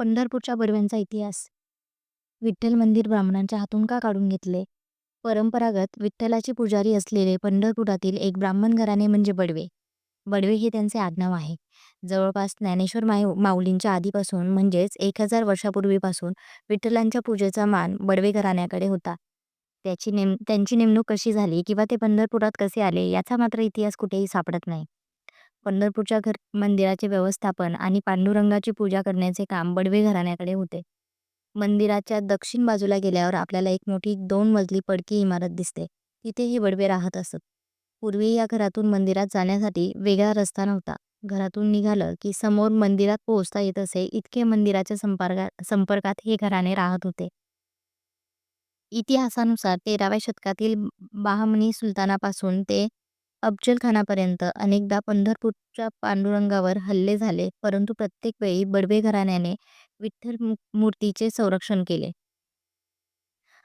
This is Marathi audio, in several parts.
पंढरपूरच्या बडव्यांचा इतिहास. विठ्ठल मंदिर ब्राह्मणांच्या हातून का काढून घेतले? परंपरागत विठ्ठलाचे पुजारी असलेले पंढरपुरातील एक ब्राह्मण घराणे म्हणजे बडवे. बडवे हे त्यांचे आडनाव आहे. जवळपास ज्ञानेश्वर माय माऊलींच्या आधीपासून म्हणजेच एक हजार वर्षापूर्वीपासून विठ्ठलांच्या पूजेचा मान बडवे घराण्याकडे होता. त्याची नेम त्यांची नेमणूक कशी झाली किंवा ते पंढरपुरात कसे आले याचा मात्र इतिहास कुठेही सापडत नाही. पंढरपूरच्या घर मंदिराचे व्यवस्थापन आणि पांडुरंगाची पूजा करण्याचे काम बडवे घराण्याकडे होते. मंदिराच्या दक्षिण बाजूला गेल्यावर आपल्याला एक मोठी दोन मजली पडकी इमारत दिसते. तिथे हे बडवे राहत असत. पूर्वी या घरातून मंदिरात जाण्यासाठी वेगळा रस्ता नव्हता. घरातून निघालं की समोर मंदिरात पोहोचता येत असे इतके मंदिराच्या संपर्कात संपर्कात हे घराणे राहत होते. इतिहासानुसार तेराव्या शतकातील बहामनी सुलतानापासून ते अफजल खानापर्यंत अनेकदा पंढरपूरच्या पांडुरंगावर हल्ले झाले परंतु प्रत्येक वेळी बडवे घराण्याने विठ्ठल मूर्तीचे संरक्षण केले.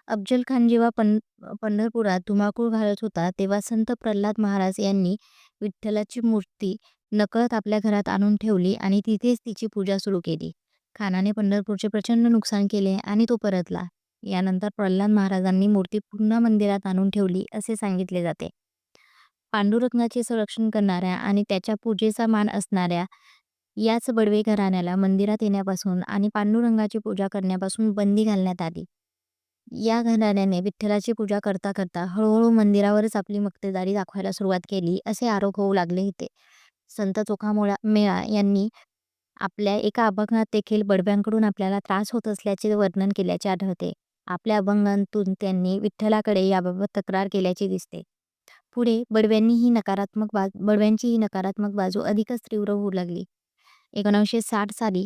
अफजल खान जेव्हा पं पंढरपुरात धुमाकूळ घालत होता तेव्हा संत प्रल्हाद महाराज यांनी विठ्ठलाची मूर्ती नकळत आपल्या घरात आणून ठेवली आणि तिथेच तिची पूजा सुरू केली. खानाने पंढरपूरचे प्रचंड नुकसान केले आणि तो परतला. यानंतर प्रल्हाद महाराजांनी मूर्ती पुन्हा मंदिरात आणून ठेवली असे सांगितले जाते. पांडुरंगाचे संरक्षण करणाऱ्या आणि त्याच्या पूजेचा मान असणाऱ्या याच बडवे घराण्याला मंदिरात येण्यापासून आणि पांडुरंगाची पूजा करण्यापासून बंदी घालण्यात आली. या घराण्याने विठ्ठलाची पूजा करता करता हळूहळू मंदिरावरच आपली मक्तेदारी दाखवायला सुरुवात केली असे आरोप होऊ लागले होते. संत चोखामोळा मेळा यांनी आपल्या एका अभंगात देखील बडव्यांकडून आपल्याला त्रास होत असल्याचे वर्णन केल्याचे आढळते. आपल्या अभंगांतून त्यांनी विठ्ठलाकडे याबाबत तक्रार केल्याचे दिसते. पुढे बडव्यांनी ही नकारात्मक बाज बडव्यांची ही नकारात्मक बाजू अधिकच तीव्र होऊ लागली. एकोणीसशे साठ साली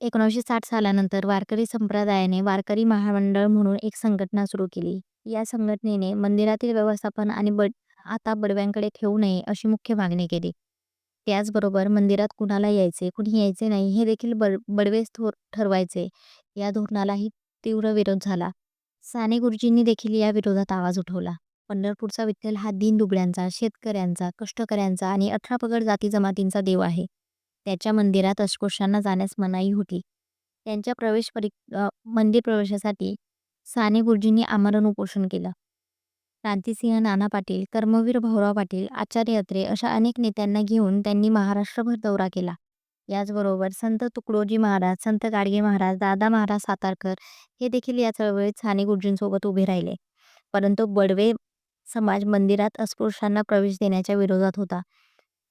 एकोणीसशे साठ सालानंतर वारकरी संप्रदायाने वारकरी महामंडळ म्हणून एक संघटना सुरू केली. या संघटनेने मंदिरातील व्यवस्थापन आणि बड आता बडव्यांकडे ठेवू नये अशी मुख्य मागणी केली. त्याचबरोबर मंदिरात कुणाला यायचे कुणी यायचे नाही हे देखील बड बडवेच थोर ठरवायचे. या धोरणालाही तीव्र विरोध झाला. साने गुरुजींनी देखील या विरोधात आवाज उठवला. पंढरपूरचा विठ्ठल हा दीनदुबळ्यांचा शेतकऱ्यांचा कष्टकऱ्यांचा आणि अठरा पगड जाती जमातींचा देव आहे. त्याच्या मंदिरात अस्पृश्यांना जाण्यास मनाई होती. त्यांच्या प्रवेश परी मंदिर प्रवेशासाठी साने गुरुजींनी आमरण उपोषण केलं. क्रांतिसिंह नाना पाटील कर्मवीर भाऊराव पाटील आचार्य अत्रे अशा अनेक नेत्यांना घेऊन त्यांनी महाराष्ट्रभर दौरा केला. याचबरोबर संत तुकडोजी महाराज संत गाडगे महाराज दादा महाराज सातारकर हे देखील या चळवळीत साने गुरुजींसोबत उभे राहिले. परंतु बडवे समाज मंदिरात अस्पृश्यांना प्रवेश देण्याच्या विरोधात होता.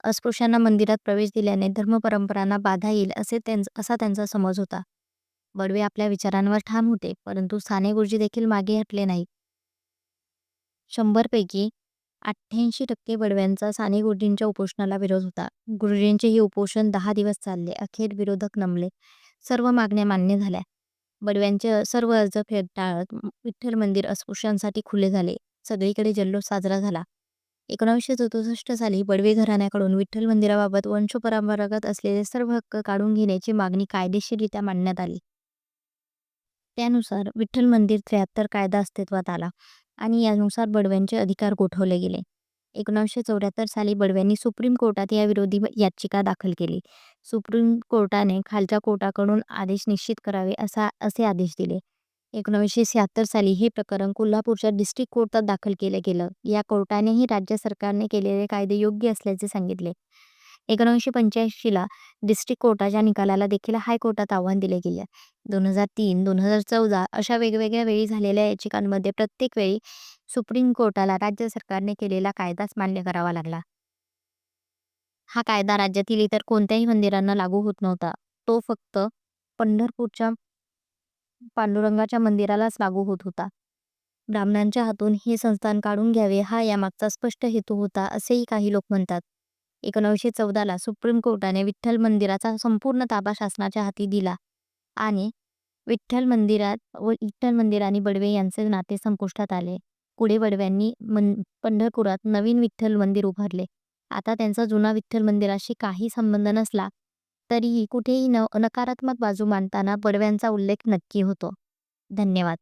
अस्पृश्यांना मंदिरात प्रवेश दिल्याने धर्मपरंपरांना बाधा येईल असे त्यांचा असा त्यांचा समज होता. बडवे आपल्या विचारांवर ठाम होते परंतु साने गुरुजी देखील मागे हटले नाही शंभरपैकी अठ्ठ्याऐंशी टक्के बडव्यांचा साने गुरुजींच्या उपोषणाला विरोध होता. गुरुजींचे हे उपोषण दहा दिवस चालले अखेर विरोधक नमले. सर्व मागण्या मान्य झाल्या. बडव्यांचे सर्व अर्ज फेटाळत विठ्ठल मंदिर अस्पृश्यांसाठी खुले झाले. सगळीकडे जल्लोष साजरा झाला. एकोणावीसशे चौसष्ट साली बडवे घराण्याकडून विठ्ठल मंदिराबाबत वंशपरंपरागत असलेले सर्व हक्क काढून घेण्याची मागणी कायदेशीररित्या मांडण्यात आली. त्यानुसार विठ्ठल मंदिर त्र्याहत्तर कायदा अस्तित्वात आला आणि यानुसार बडव्यांचे अधिकार गोठवले गेले. एकोणावीसशे चौऱ्याहत्तर साली बडव्यांनी सुप्रीम कोर्टात याविरोधी याचिका दाखल केली. सुप्रीम कोर्टाने खालच्या कोर्टाकडून आदेश निश्चित करावे असा असे आदेश दिले. एकोणीसशे शहात्तर साली हे प्रकरण कोल्हापूरच्या डिस्ट्रिक्ट कोर्टात दाखल केलं गेलं. या कोर्टानेही राज्य सरकारने केलेले कायदे योग्य असल्याचे सांगितले. एकोणीसशे पंच्याऐंशीला डिस्ट्रिक्ट कोर्टाच्या निकालाला देखील हायकोर्टात आव्हान दिले गेले. दोन हजार तीन दोन हजार चौदा अशा वेगवेगळ्या वेळी झालेल्या याचिकांमध्ये प्रत्येक वेळी सुप्रीम कोर्टाला राज्य सरकारने केलेला कायदाच मान्य करावा लागला. हा कायदा राज्यातील इतर कोणत्याही मंदिरांना लागू होत नव्हता. तो फक्त पंढरपूरच्या पांडुरंगाच्या मंदिरालाच लागू होत होता. ब्राह्मणांच्या हातून हे संस्थान काढून घ्यावे हा यामागचा स्पष्ट हेतू होता असेही काही लोक म्हणतात. एकोणीसशे चौदाला सुप्रीम कोर्टाने विठ्ठल मंदिराचा संपूर्ण ताबा शासनाच्या हाती दिला आणि विठ्ठल मंदिरात व विठ्ठल मंदिर आणि बडवे यांचे नाते संपुष्टात आले. पुढे बडव्यांनी मन पंढरपुरात नवीन विठ्ठल मंदिर उभारले. आता त्यांचा जुना विठ्ठल मंदिराशी काही संबंध नसला तरीही कुठेही न नकारात्मक बाजू मांडताना बडव्यांचा उल्लेख नक्की होतो. धन्यवाद.